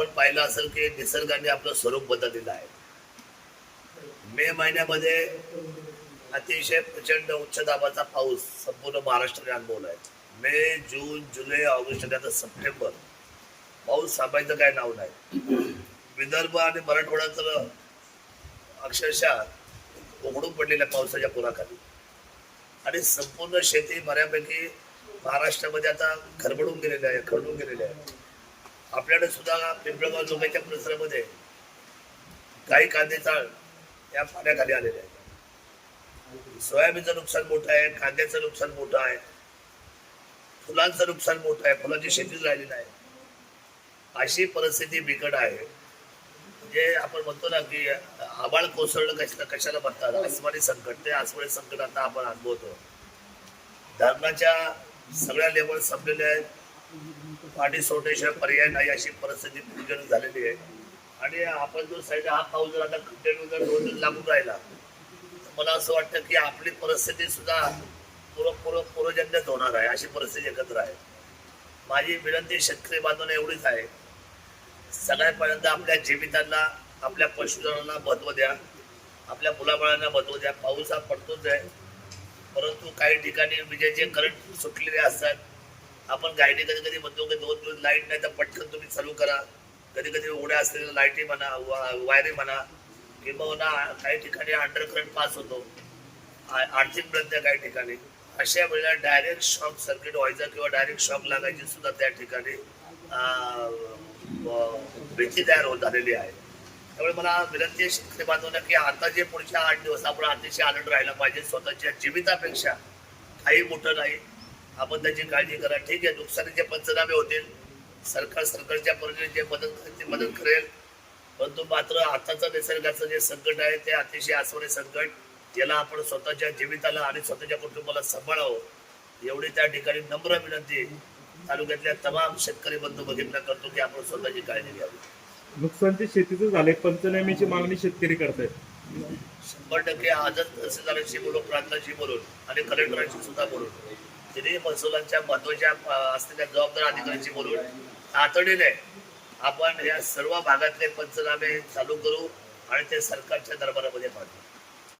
आपण पाहिलं असेल की निसर्गाने आपलं स्वरूप बदललेलं आहे. मे महिन्यामध्ये अतिशय प्रचंड उच्च दाबाचा पाऊस संपूर्ण महाराष्ट्राने अनुभवला आहे. मे जून जुलै ऑगस्ट आणि आता सप्टेंबर. पाऊस थांबायचं काय नाव नाही. विदर्भ आणि मराठवाड्याचं अक्षरशः उघडून पडलेल्या पावसाच्या पुराखाली. आणि संपूर्ण शेती बऱ्यापैकी महाराष्ट्रामध्ये आता खरबडून गेलेली आहे खरडून गेलेली आहे. आपल्याकडे सुद्धा पिंपळगाव जोगाईच्या परिसरामध्ये काही कांदे चाळ या पाण्याखाली आलेले आहेत. सोयाबीनचं नुकसान मोठं आहे कांद्याचं नुकसान मोठं आहे फुलांचं नुकसान मोठं आहे फुलांची शेतीच राहिली नाही अशी परिस्थिती बिकट आहे. म्हणजे आपण म्हणतो ना की आबाळ कोसळलं कशा कशाला म्हणतात? आसमानी संकट. ते आसमानी संकट आता आपण अनुभवतो. धरणाच्या सगळ्या लेवल संपलेल्या आहेत. पाणी सोडण्याशिवाय पर्याय नाही अशी परिस्थिती पूर्ण झालेली आहे. आणि आपण जो साईड हा पाऊस जर आता कंटिन्यू जर दोन दिवस लागून राहिला तर मला असं वाटतं की आपली परिस्थिती सुद्धा पूर्व पूर्व पूर्वजन्यच होणार आहे अशी परिस्थिती एकत्र आहे. माझी विनंती शेतकरी बांधून एवढीच आहे. सगळ्यात पहिल्यांदा आपल्या जीवितांना आपल्या पशुधनांना महत्त्व द्या. आपल्या मुलाबाळांना महत्त्व द्या. पाऊस हा पडतोच आहे. परंतु काही ठिकाणी विजेचे करंट सुटलेले असतात. आपण गायडी कधी कधी म्हणतो की दोन दिवस लाइट नाही तर पटकन तुम्ही चालू करा. कधी कधी उघड्या असलेल्या लाईटी म्हणा वायरी म्हणा किंवा काही ठिकाणी अंडर पास होतो. आ- आर्थिक बंद काही ठिकाणी. अशा वेळेला डायरेक्ट शॉक सर्किट व्हायचा किंवा डायरेक्ट शॉक लागायची सुद्धा त्या ठिकाणी भीती तयार होत झालेली आहे. त्यामुळे मला विनंती आहे शेतकरी बांधवांना की आता जे पुढच्या आठ दिवस आपण अतिशय आनंद राहिला पाहिजे स्वतःच्या जीवितापेक्षा. काही मोठं नाही. आपण त्याची काळजी करा. ठीक आहे नुकसानीचे पंचनामे होतील. सरकार सरकारच्या परीने जे मदत करेल ते मदत करेल. परंतु मात्र आताचं निसर्गाचं जे संकट आहे ते अतिशय आसवणे संकट. याला आपण स्वतःच्या जीविताला आणि स्वतःच्या कुटुंबाला सांभाळावं. एवढी त्या ठिकाणी नम्र विनंती तालुक्यातल्या तमाम शेतकरी बंधू भगिनींना करतो की आपण स्वतःची काळजी घ्यावी. नुकसान ते शेतीचं झालंय पंचनाम्याची मागणी शेतकरी करतायत. शंभर टक्के आजच तहसीलदारांशी बोलून प्रांतांशी बोलून आणि कलेक्टरांशी सुद्धा बोलून. तिन्ही महसुलांच्या महत्त्वाच्या असलेल्या जबाबदार अधिकाऱ्यांशी बोलून तातडीने आपण या सर्व भागातले पंचनामे चालू करू आणि ते सरकारच्या दरबारामध्ये पाठवू.